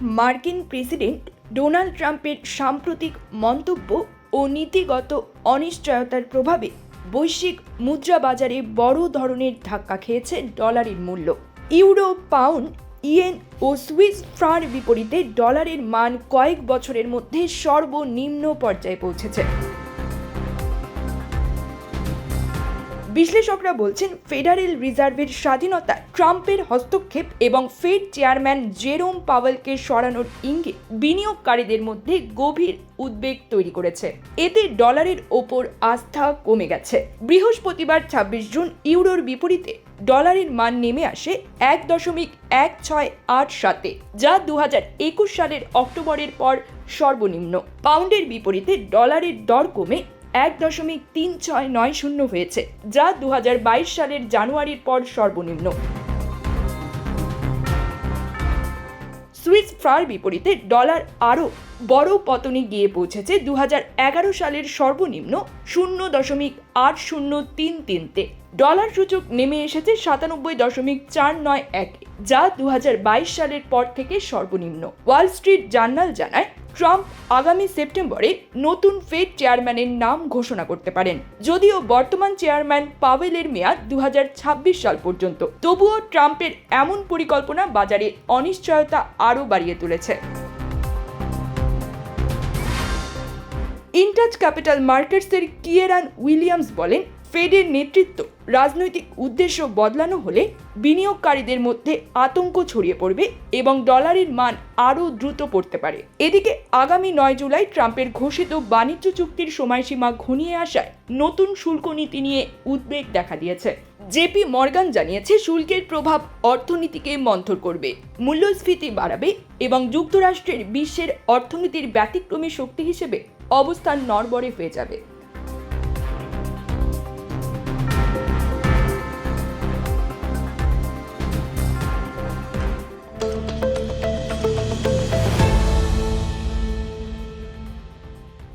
মার্কিন president Donald ট্রাম্পের সাম্প্রতিক মন্তব্য ও নীতিগত অনিশ্চয়তার প্রভাবে বৈশ্বিক মুদ্রা বাজারে বড় ধরনের ধাক্কা খেয়েছে ডলারের মূল্য। ইউরো, পাউন্ড, ইয়েন ও সুইস ফ্রার বিপরীতে ডলারের মান কয়েক বছরের মধ্যে সর্বনিম্ন পর্যায়ে পৌঁছেছে। বিশ্লেষকরা বলছেন, ফেডারেল রিজার্ভের স্বাধীনতা ট্রাম্পের হস্তক্ষেপ এবং ফেড চেয়ারম্যান জেরোম পাওয়েলকে সরানোর ইঙ্গিত বিনিয়োগকারীদের মধ্যে গভীর উদ্বেগ তৈরি করেছে। এতে ডলারের ওপর আস্থা কমে গেছে। বৃহস্পতিবার ছাব্বিশ জুন ইউরোর বিপরীতে ডলারের মান নেমে আসে এক দশমিক এক ছয় আট সাতে, যা দু একুশ সালের অক্টোবরের পর সর্বনিম্ন। পাউন্ডের বিপরীতে ডলারের দর কমে এক দশমিক তিন ছয় নয় শূন্য হয়েছে, যা দু হাজার বাইশ সালের জানুয়ারির পর সর্বনিম্ন। সুইস ফ্রার বিপরীতে ডলার আরও বড় পতনে গিয়ে পৌঁছেছে দু হাজার এগারো সালের সর্বনিম্ন শূন্য দশমিক আট শূন্য তিন তিনতে। ডলার সূচক নেমে এসেছে সাতানব্বই দশমিক চার নয় এক যা দু হাজার বাইশ সালের পর থেকে সর্বনিম্ন। ওয়াল স্ট্রিট জার্নাল জানায় ট্রাম্প আগামী সেপ্টেম্বরে নতুন ফেড চেয়ারম্যানের নাম ঘোষণা করতে পারেন। যদিও বর্তমান চেয়ারম্যান পাওয়েলের মেয়াদ দু হাজার ছাব্বিশ সাল পর্যন্ত। তবুও ট্রাম্পের এমন পরিকল্পনা বাজারে অনিশ্চয়তা আরও বাড়িয়ে তুলেছে। ইনটাচ ক্যাপিটাল মার্কেটসের কিয়েরান উইলিয়ামস বলেন ফেডের নেতৃত্ব রাজনৈতিক উদ্দেশ্য বদলানো হলে বিনিয়োগকারীদের মধ্যে আতঙ্ক ছড়িয়ে পড়বে এবং ডলারের মান আরও দ্রুত পড়তে পারে। এদিকে আগামী নয় জুলাই ট্রাম্পের ঘোষিত বাণিজ্য চুক্তির সময়সীমা ঘনিয়ে আসায় নতুন শুল্ক নীতি নিয়ে উদ্বেগ দেখা দিয়েছে। জেপি মর্গান জানিয়েছে, শুল্কের প্রভাব অর্থনীতিকে মন্থর করবে, মূল্যস্ফীতি বাড়াবে এবং যুক্তরাষ্ট্রের বিশ্বের অর্থনীতির ব্যতিক্রমী শক্তি হিসেবে অবস্থান নড়বড়ে হয়ে যাবে।